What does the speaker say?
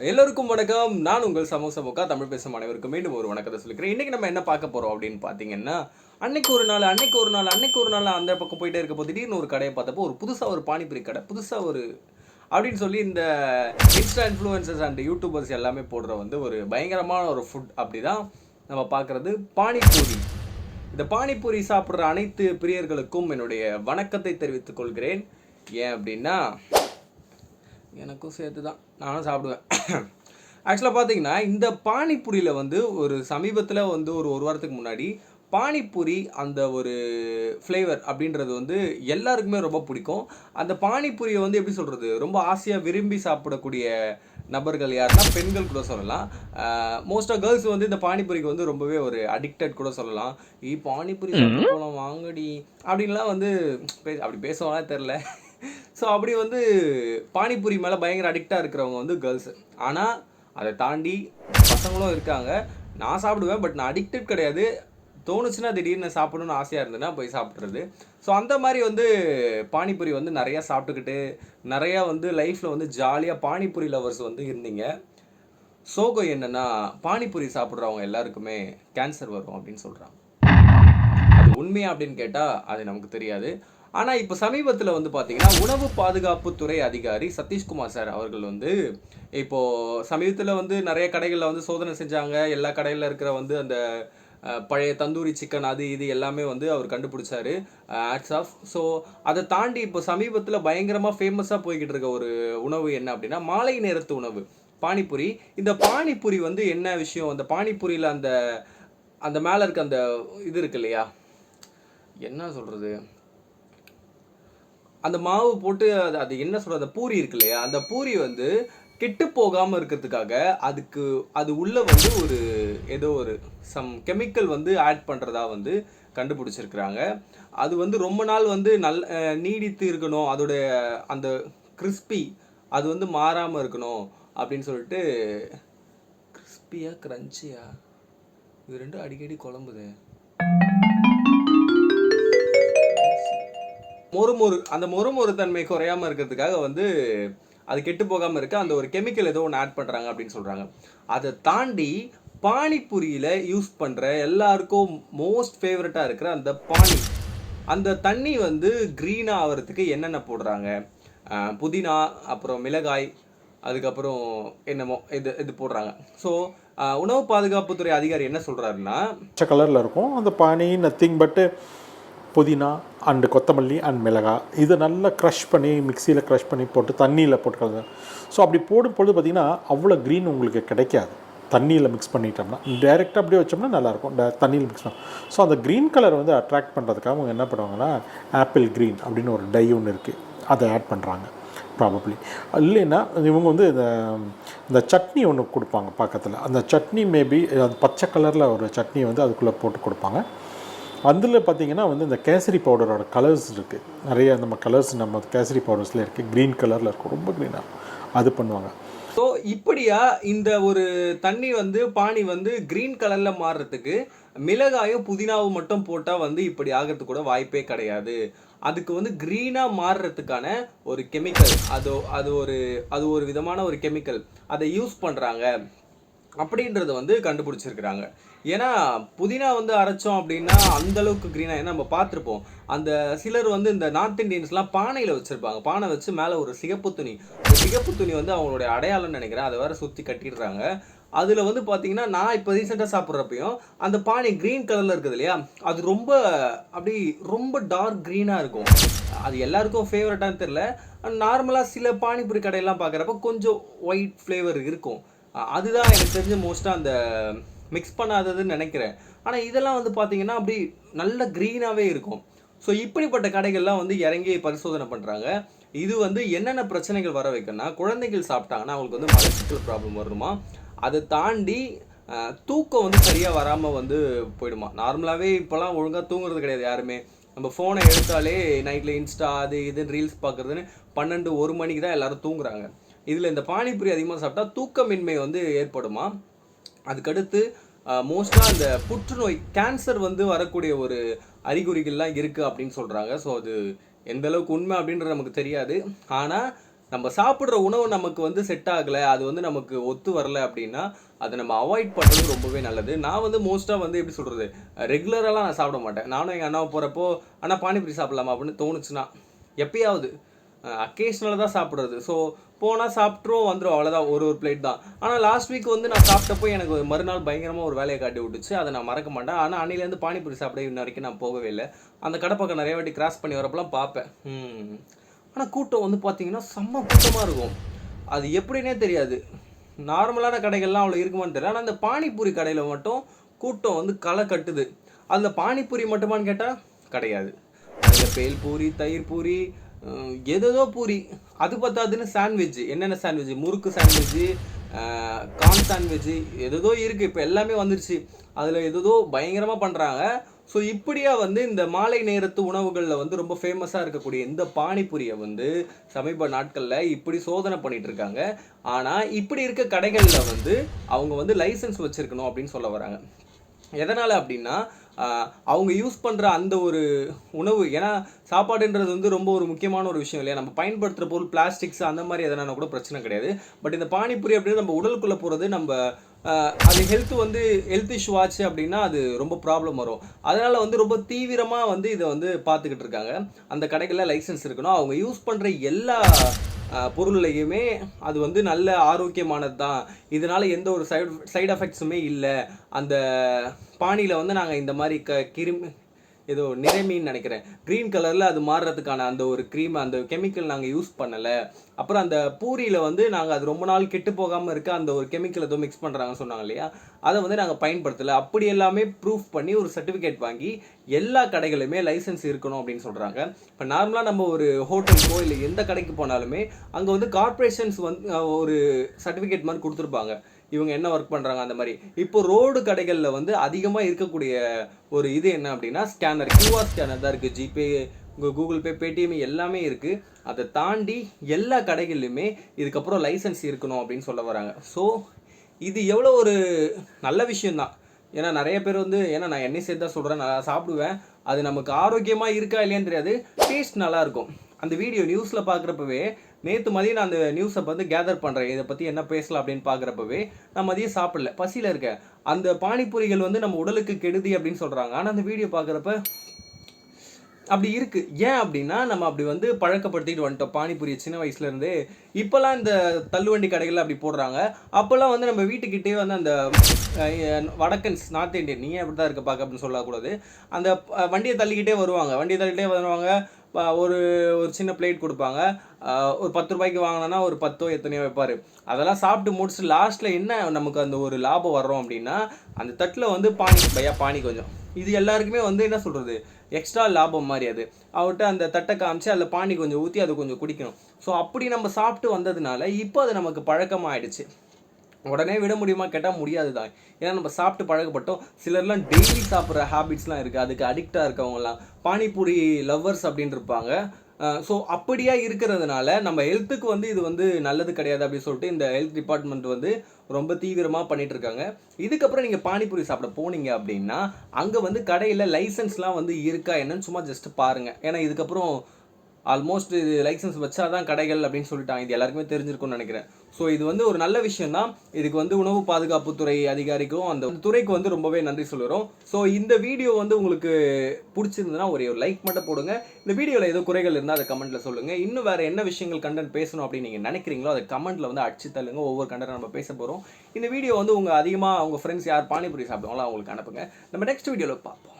எல்லோருக்கும் வணக்கம். நான் உங்கள் சமோச முக்கா தமிழ் பேசும் அனைவருக்கும் மீண்டும் ஒரு வணக்கத்தை சொல்லிக்கிறேன். இன்றைக்கி நம்ம என்ன பார்க்க போகிறோம் அப்படின்னு பார்த்தீங்கன்னா அன்னைக்கு ஒரு நாள் அன்னைக்கு ஒரு நாள் அன்னைக்கு ஒரு நாள் அந்த பக்கம் போயிட்டே இருக்க போது திடீர்னு ஒரு கடையை பார்த்தப்போ ஒரு புதுசாக ஒரு பானிபூரி கடை புதுசாக ஒரு அப்படின்னு சொல்லி இந்த இன்ஸ்டா இன்ஃப்ளூயன்சர்ஸ் அண்ட் யூடியூபர்ஸ் எல்லாமே போடுற வந்து ஒரு பயங்கரமான ஒரு ஃபுட் அப்படி தான் நம்ம பார்க்குறது. பானிபூரி. இந்த பானிபூரி சாப்பிட்ற அனைத்து பிரியர்களுக்கும் என்னுடைய வணக்கத்தை தெரிவித்துக் கொள்கிறேன். ஏன் அப்படின்னா எனக்கும் சேர்த்து தான் நானும் சாப்பிடுவேன். ஆக்சுவலாக பார்த்தீங்கன்னா இந்த பானிபூரியில் வந்து ஒரு சமீபத்தில் வந்து ஒரு ஒரு வாரத்துக்கு முன்னாடி பானிபூரி அந்த ஒரு ஃப்ளேவர் அப்படின்றது வந்து எல்லாருக்குமே ரொம்ப பிடிக்கும். அந்த பானிபூரியை வந்து எப்படி சொல்கிறது ரொம்ப ஆசையாக விரும்பி சாப்பிடக்கூடிய நபர்கள் யாருன்னா பெண்கள் கூட சொல்லலாம். மோஸ்ட்டாக கேர்ள்ஸ் வந்து இந்த பானிபூரிக்கு வந்து ரொம்பவே ஒரு அடிக்டட் கூட சொல்லலாம். ஈ பானிபூரி போலாம் வாங்கடி. அப்படின்லாம் வந்து பே- அப்படி பேசுவாங்களா தெரில ஸோ அப்படி வந்து பானிபூரி மேலே பயங்கர அடிக்டாக இருக்கிறவங்க வந்து கேர்ள்ஸ் ஆனால் அதை தாண்டி பசங்களும் இருக்காங்க. நான் சாப்பிடுவேன் பட் நான் அடிக்டட் கிடையாது. தோணுச்சுன்னா திடீர்னு சாப்பிடணும்னு ஆசையாக இருந்ததுன்னா போய் சாப்பிட்றது. ஸோ அந்த மாதிரி வந்து பானிபூரி வந்து நிறையா சாப்பிட்டுக்கிட்டு நிறையா வந்து லைஃப்பில் வந்து ஜாலியாக பானிபூரி லவர்ஸ் வந்து இருந்தீங்க. சோகம் என்னென்னா பானிபூரி சாப்பிட்றவங்க எல்லாருக்குமே கேன்சர் வரும் அப்படின்னு சொல்கிறாங்க அது உண்மையா அப்படின்னு கேட்டால் அது நமக்கு தெரியாது. ஆனால் இப்போ சமீபத்தில் வந்து பார்த்தீங்கன்னா உணவு பாதுகாப்புத்துறை அதிகாரி சதீஷ்குமார் சார் அவர்கள் வந்து இப்போது சமீபத்தில் வந்து நிறைய கடைகளில் வந்து சோதனை செஞ்சாங்க. எல்லா கடையில் இருக்கிற வந்து அந்த பழைய தந்தூரி சிக்கன் அது இது எல்லாமே வந்து அவர் கண்டுபிடிச்சாரு ஆட்ஸ் ஆஃப் ஸோ அதை தாண்டி இப்போ சமீபத்தில் பயங்கரமாக ஃபேமஸாக போய்கிட்டு இருக்க ஒரு உணவு என்ன அப்படின்னா மாலை நேரத்து உணவு பானிபூரி. இந்த பானிபூரி வந்து என்ன விஷயம்? அந்த பானிபூரியில் அந்த அந்த மேலே இருக்க அந்த இது இருக்கு இல்லையா? என்ன சொல்கிறது அந்த மாவு போட்டு அது அது என்ன சொல்கிறது அந்த பூரி இருக்கு இல்லையா அந்த பூரி வந்து கெட்டு போகாமல் இருக்கிறதுக்காக அதுக்கு அது உள்ளே வந்து ஒரு ஏதோ ஒரு சம் கெமிக்கல் வந்து ஆட் பண்ணுறதா வந்து கண்டுபிடிச்சிருக்கிறாங்க. அது வந்து ரொம்ப நாள் வந்து நல் நீடித்து இருக்கணும். அதோடைய அந்த கிறிஸ்பி அது வந்து மாறாமல் இருக்கணும் அப்படின்னு சொல்லிட்டு கிறிஸ்பியாக க்ரன்ச்சியா இது ரெண்டும் அடிக்கடி குழம்புது. மொறுமொறு அந்த மொறுமொறு தன்மை குறையாம இருக்கிறதுக்காக வந்து அது கெட்டு போகாம இருக்க அந்த ஒரு கெமிக்கல் ஏதோ ஒன்று ஆட் பண்றாங்க அப்படின்னு சொல்றாங்க. அதை தாண்டி பானிபூரியில யூஸ் பண்ற எல்லாருக்கும் மோஸ்ட் ஃபேவரட்டா இருக்கிற அந்த பானி. அந்த தண்ணி வந்து க்ரீனாக ஆகிறதுக்கு என்னென்ன போடுறாங்க? புதினா அப்புறம் மிளகாய் அதுக்கப்புறம் என்னமோ இது இது போடுறாங்க. ஸோ உணவு பாதுகாப்புத்துறை அதிகாரி என்ன சொல்கிறாருன்னா கலரில் இருக்கும். அந்த பானி நத்திங் பட்டு புதினா அண்டு கொத்தமல்லி அண்ட் மிளகாய். இதை நல்லா க்ரஷ் பண்ணி மிக்சியில் க்ரஷ் பண்ணி போட்டு தண்ணியில் போட்டு கலந்து ஸோ அப்படி போடும் பொழுது பார்த்திங்கன்னா அவ்வளோ க்ரீன் உங்களுக்கு கிடைக்காது. தண்ணியில் மிக்ஸ் பண்ணிட்டோம்னா. டைரெக்டாக அப்படியே வச்சோம்னா நல்லாயிருக்கும். ட தண்ணியில் மிக்ஸ் பண்ண. ஸோ அந்த க்ரீன் கலர் வந்து அட்ராக்ட் பண்ணுறதுக்காக அவங்க என்ன பண்ணுவாங்கன்னா ஆப்பிள் க்ரீன் அப்படின்னு ஒரு டை ஒன்று இருக்குது அதை ஆட் பண்ணுறாங்க ப்ராபப்ளி இல்லைன்னா இவங்க வந்து இந்த இந்த சட்னி ஒன்று கொடுப்பாங்க பக்கத்தில். அந்த சட்னி மேபி அது பச்சை கலரில் ஒரு சட்னி வந்து அதுக்குள்ளே போட்டு கொடுப்பாங்க. அதில் பார்த்தீங்கன்னா வந்து இந்த கேசரி பவுடரோட கலர்ஸ் இருக்குது நிறைய நம்ம கலர்ஸ் நம்ம கேசரி பவுடர்ஸில் இருக்குது க்ரீன் கலரில் இருக்கும். ரொம்ப க்ரீனாக அது பண்ணுவாங்க. ஸோ இப்படியா இந்த ஒரு தண்ணி வந்து பானி வந்து க்ரீன் கலரில் மாறுறதுக்கு மிளகாயும் புதினாவும் மட்டும் போட்டால் வந்து இப்படி ஆகிறதுக்கு கூட வாய்ப்பே கிடையாது. அதுக்கு வந்து க்ரீனாக மாறுறதுக்கான ஒரு கெமிக்கல் அது அது ஒரு அது ஒரு விதமான ஒரு கெமிக்கல் அதை யூஸ் பண்ணுறாங்க அப்படின்றத வந்து கண்டுபிடிச்சிருக்கிறாங்க. ஏன்னா புதினா வந்து அரைச்சோம் அப்படின்னா அந்த அளவுக்கு க்ரீனாக ஏன்னா நம்ம பார்த்துருப்போம். அந்த சிலர் வந்து இந்த நார்த் இந்தியன்ஸ்லாம் பானையில் வச்சுருப்பாங்க. பானை வச்சு மேலே ஒரு சிகப்பு துணி. சிகப்பு துணி வந்து அவங்களுடைய அடையாளம்னு நினைக்கிறேன். அதை வேற சுற்றி கட்டிடுறாங்க. அதில் வந்து பார்த்தீங்கன்னா நான் இப்போ ரீசெண்டாக சாப்பிட்றப்பையும் அந்த பானை க்ரீன் கலரில் இருக்குது இல்லையா? அது ரொம்ப அப்படி ரொம்ப டார்க் க்ரீனாக இருக்கும். அது எல்லாருக்கும் ஃபேவரட்டான்னு தெரில நார்மலாக சில பானிபூரி கடையெல்லாம் பார்க்குறப்ப கொஞ்சம் ஒயிட் ஃப்ளேவர் இருக்கும். அதுதான் எனக்கு தெரிஞ்சு மோஸ்ட்டாக அந்த மிக்ஸ் பண்ணாததுன்னு நினைக்கிறேன். ஆனால் இதெல்லாம் வந்து பார்த்தீங்கன்னா அப்படி நல்ல க்ரீனாகவே இருக்கும். ஸோ இப்படிப்பட்ட கடைகள்லாம் வந்து இறங்கி பரிசோதனை பண்ணுறாங்க இது வந்து என்னென்ன பிரச்சனைகள் வர வைக்கணும்னா குழந்தைகள் சாப்பிட்டாங்கன்னா அவங்களுக்கு வந்து மலச்சிக்கல் ப்ராப்ளம் வருமா அதை தாண்டி தூக்கம் வந்து சரியாக வராமல் வந்து போயிடுமா? நார்மலாகவே இப்போலாம் ஒழுங்காக தூங்குறது கிடையாது யாருமே. நம்ம ஃபோனை எடுத்தாலே நைட்டில் இன்ஸ்டா அது இதுன்னு ரீல்ஸ் பார்க்குறதுன்னு பன்னெண்டு ஒரு மணிக்கு தான் எல்லாரும் தூங்குறாங்க. இதில் இந்த பானிபூரி அதிகமாக சாப்பிட்டா தூக்கமின்மை வந்து ஏற்படுமா? அதுக்கடுத்து மோஸ்ட்டாக அந்த புற்றுநோய் கேன்சர் வந்து வரக்கூடிய ஒரு அறிகுறிகள்லாம் இருக்குது அப்படின்னு சொல்கிறாங்க ஸோ அது எந்த அளவுக்கு உண்மை அப்படின்றது நமக்கு தெரியாது. ஆனால் நம்ம சாப்பிட்ற உணவு நமக்கு வந்து செட் ஆகலை. அது வந்து நமக்கு ஒத்து வரல அப்படின்னா அதை நம்ம அவாய்ட் பண்ணுறது ரொம்பவே நல்லது. நான் வந்து மோஸ்ட்டாக வந்து எப்படி சொல்கிறது ரெகுலரெலாம் நான் சாப்பிட மாட்டேன். நானும் எங்கள் அண்ணாவை போகிறப்போ ஆனால் பானிபூரி சாப்பிட்லாமா? அப்படின்னு தோணுச்சுன்னா எப்பயாவது அக்கேஷ்னலாக தான் சாப்பிட்றது. ஸோ போனால் சாப்பிட்ருவோம் வந்துடும் அவ்வளோதான் ஒரு ஒரு பிளேட் தான். ஆனால் லாஸ்ட் வீக் வந்து நான் சாப்பிட்டப்போ எனக்கு ஒரு மறுநாள் பயங்கரமாக ஒரு வேலையை காட்டி விட்டுச்சு. அதை நான் மறக்க மாட்டேன். ஆனால் அன்னிலேருந்து பானிபூரி சாப்பிட இன்ன வரைக்கும் நான் போகவே இல்லை. அந்த கடை பக்கம் நிறைய வாட்டி கிராஸ் பண்ணி வரப்பெல்லாம் பார்ப்பேன். ஆனால் கூட்டம் வந்து பார்த்தீங்கன்னா செம்ம கூட்டமாக இருக்கும். அது எப்படின்னே தெரியாது. நார்மலான கடைகள்லாம் அவ்வளோ இருக்குமான்னு தெரியல. ஆனால் அந்த பானிபூரி கடையில் மட்டும் கூட்டம் வந்து களை கட்டுது. அதில் பானிபூரி மட்டுமான்னு கேட்டால் கிடையாது. அதில் பேல் பூரி தயிர் பூரி எதோ பூரி. அது பத்தாதுன்னு சாண்ட்விச் என்னென்ன சாண்ட்விச் முறுக்கு சாண்ட்விச் கார்ன் சாண்ட்விச் எதோ இருக்குது இப்போ எல்லாமே வந்துருச்சு. அதில் எதேதோ பயங்கரமாக பண்ணுறாங்க ஸோ இப்படியா வந்து இந்த மாலை நேரத்து உணவுகளில் வந்து ரொம்ப ஃபேமஸாக இருக்கக்கூடிய இந்த பானிபூரியை வந்து சமீப நாட்களில் இப்படி சோதனை பண்ணிட்டு இருக்காங்க ஆனால் இப்படி இருக்க கடைகளில் வந்து அவங்க வந்து லைசன்ஸ் வச்சுருக்கணும் அப்படின்னு சொல்ல வராங்க. எதனால் அப்படின்னா அவங்க யூஸ் பண்ணுற அந்த ஒரு உணவு ஏன்னா சாப்பாடுன்றது வந்து ரொம்ப ஒரு முக்கியமான ஒரு விஷயம் இல்லையா? நம்ம பயன்படுத்துகிற பொருள் பிளாஸ்டிக்ஸ் அந்த மாதிரி எதனா கூட பிரச்சனை கிடையாது. பட் இந்த பானிபூரி அப்படின்னு நம்ம உடலுக்குள்ளே போகிறது நம்ம அது ஹெல்த் வந்து ஹெல்த் இஷ்யூ ஆச்சு அப்படின்னா அது ரொம்ப ப்ராப்ளம் வரும். அதனால் வந்து ரொம்ப தீவிரமாக வந்து இதை வந்து பார்த்துக்கிட்டு இருக்காங்க. அந்த கடைகளில் லைசன்ஸ் இருக்கணும். அவங்க யூஸ் பண்ணுற எல்லா பொருள்லையுமே அது வந்து நல்ல ஆரோக்கியமானது தான் இதனால் எந்த ஒரு சைடு சைடு எஃபெக்ட்ஸுமே இல்லை. அந்த பானியில் வந்து நாங்கள் இந்த மாதிரி க கிருமி ஏதோ நிறைமின்னு நினைக்கிறேன். க்ரீன் கலரில் அது மாறுறதுக்கான அந்த ஒரு க்ரீம் அந்த கெமிக்கல் நாங்கள் யூஸ் பண்ணலை. அப்புறம் அந்த பூரியில் வந்து நாங்கள் அது ரொம்ப நாள் கெட்டு போகாமல் இருக்க அந்த ஒரு கெமிக்கல் ஏதோ மிக்ஸ் பண்ணுறாங்கன்னு சொன்னாங்க இல்லையா? அதை வந்து நாங்கள் பயன்படுத்தலை. அப்படி எல்லாமே ப்ரூஃப் பண்ணி ஒரு சர்டிஃபிகேட் வாங்கி எல்லா கடைகளுமே லைசன்ஸ் இருக்கணும் அப்படின்னு சொல்கிறாங்க இப்போ நார்மலாக நம்ம ஒரு ஹோட்டலுக்கோ இல்லை எந்த கடைக்கு போனாலுமே அங்கே வந்து கார்ப்பரேஷன்ஸ் வந்து ஒரு சர்டிஃபிகேட் மாதிரி கொடுத்துருப்பாங்க. இவங்க என்ன ஒர்க் பண்ணுறாங்க அந்த மாதிரி. இப்போ ரோடு கடைகளில் வந்து அதிகமாக இருக்கக்கூடிய ஒரு இது என்ன அப்படின்னா ஸ்கேனர் கியூஆர் ஸ்கேனர் தான் இருக்குது ஜிபே கூகுள் பே பேடிஎம் எல்லாமே இருக்குது அதை தாண்டி எல்லா கடைகள்லையுமே இதுக்கப்புறம் லைசன்ஸ் இருக்கணும் அப்படின்னு சொல்ல வராங்க. ஸோ இது எவ்வளோ ஒரு நல்ல விஷயந்தான் ஏன்னா நிறைய பேர் வந்து ஏன்னா நான் என்னை சேர்த்து தான் சொல்கிறேன் நான் சாப்பிடுவேன். அது நமக்கு ஆரோக்கியமாக இருக்கா இல்லையான்னு தெரியாது. டேஸ்ட் நல்லாயிருக்கும் அந்த வீடியோ நியூஸில் பார்க்குறப்பவே நேற்று மதியம் நான் அந்த நியூஸை வந்து கேதர் பண்ணுறேன் இதை பற்றி என்ன பேசலாம் அப்படின்னு பார்க்குறப்பவே நான் மதியம் சாப்பிடல. பசியில் இருக்கேன். அந்த பானிபூரிகள் வந்து நம்ம உடலுக்கு கெடுதி அப்படின்னு சொல்கிறாங்க ஆனால் அந்த வீடியோ பார்க்குறப்ப அப்படி இருக்குது ஏன் அப்படின்னா நம்ம அப்படி வந்து பழக்கப்படுத்திட்டு வந்துட்டோம். பானிபூரி சின்ன வயசுலேருந்து இப்போல்லாம் இந்த தள்ளுவண்டி கடைகளில் அப்படி போடுறாங்க. அப்போல்லாம் வந்து நம்ம வீட்டுக்கிட்டே வந்து அந்த வடக்கன்ஸ் நார்த் இந்தியன் நீ அப்படி தான் இருக்க பார்க்க அப்படின்னு சொல்லக்கூடாது. அந்த வண்டியை தள்ளிக்கிட்டே வருவாங்க. வண்டியை தள்ளிக்கிட்டே வருவாங்க. ஒரு ஒரு சின்ன பிளேட் கொடுப்பாங்க. ஒரு பத்து ரூபாய்க்கு வாங்கினோன்னா ஒரு பத்தோ எத்தனையோ வைப்பார். அதெல்லாம் சாப்பிட்டு முடிச்சுட்டு லாஸ்ட்டில் என்ன நமக்கு அந்த ஒரு லாபம் வர்றோம் அப்படின்னா அந்த தட்டில் வந்து பானி பையா பானி கொஞ்சம். இது எல்லாருக்குமே வந்து என்ன சொல்கிறது எக்ஸ்ட்ரா லாபம் மாதிரி அது. அவர்கிட்ட அந்த தட்டை காமிச்சு அதில் பானி கொஞ்சம் ஊற்றி அதை கொஞ்சம் குடிக்கணும். ஸோ அப்படி நம்ம சாப்பிட்டு வந்ததுனால இப்போ அது நமக்கு பழக்கமாயிடுச்சு. உடனே விட முடியுமா கேட்டால் முடியாது தான் ஏன்னா நம்ம சாப்பிட்டு பழகப்பட்டோம் சிலர்லாம் டெய்லி சாப்பிட்ற ஹேபிட்ஸ்லாம் இருக்குது அதுக்கு அடிக்டாக இருக்கவங்கலாம். பானிபூரி லவ்வர்ஸ் அப்படின்னு இருப்பாங்க ஸோ அப்படியா இருக்கிறதுனால நம்ம ஹெல்த்துக்கு வந்து இது வந்து நல்லது கிடையாது அப்படின்னு சொல்லிட்டு இந்த ஹெல்த் டிபார்ட்மெண்ட் வந்து ரொம்ப தீவிரமாக பண்ணிட்டு இருக்காங்க இதுக்கப்புறம் நீங்கள் பானிபூரி சாப்பிட போனீங்க அப்படின்னா அங்கே வந்து கடையில் லைசன்ஸ்லாம் வந்து இருக்கா என்னன்னு சும்மா ஜஸ்ட் பாருங்கள் ஏன்னா இதுக்கப்புறம் ஆல்மோஸ்ட் இது லைசன்ஸ் வச்சாதான் கடைகள் அப்படின்னு சொல்லிட்டாங்க. இது எல்லாருக்குமே தெரிஞ்சிருக்கும்னு நினைக்கிறேன். ஸோ இது வந்து ஒரு நல்ல விஷயம் தான் இதுக்கு வந்து உணவு பாதுகாப்புத்துறை அதிகாரிக்கும் அந்த துறைக்கு வந்து ரொம்பவே நன்றி சொல்லுறோம். ஸோ இந்த வீடியோ வந்து உங்களுக்கு பிடிச்சிருந்ததுன்னா ஒரே ஒரு லைக் மட்டும் போடுங்க. இந்த வீடியோவில் ஏதோ குறைகள் இருந்தால் அதை கமெண்ட்டில் சொல்லுங்கள் இன்னும் வேறு என்ன விஷயங்கள் கண்டென்ட் பேசணும் அப்படின்னு நீங்கள் நினைக்கிறீங்களோ அதை கமெண்ட்டில் வந்து அடிச்சு தள்ளுங்க. ஒவ்வொரு கண்டென்ட் நம்ம பேச போகிறோம் இந்த வீடியோ வந்து உங்கள் அதிகமாக உங்கள் ஃப்ரெண்ட்ஸ் யார் பானிபூரி சாப்பிடுவாங்களோ அவங்களுக்கு அனுப்புங்க. நம்ம நெக்ஸ்ட் வீடியோவில் பார்ப்போம்.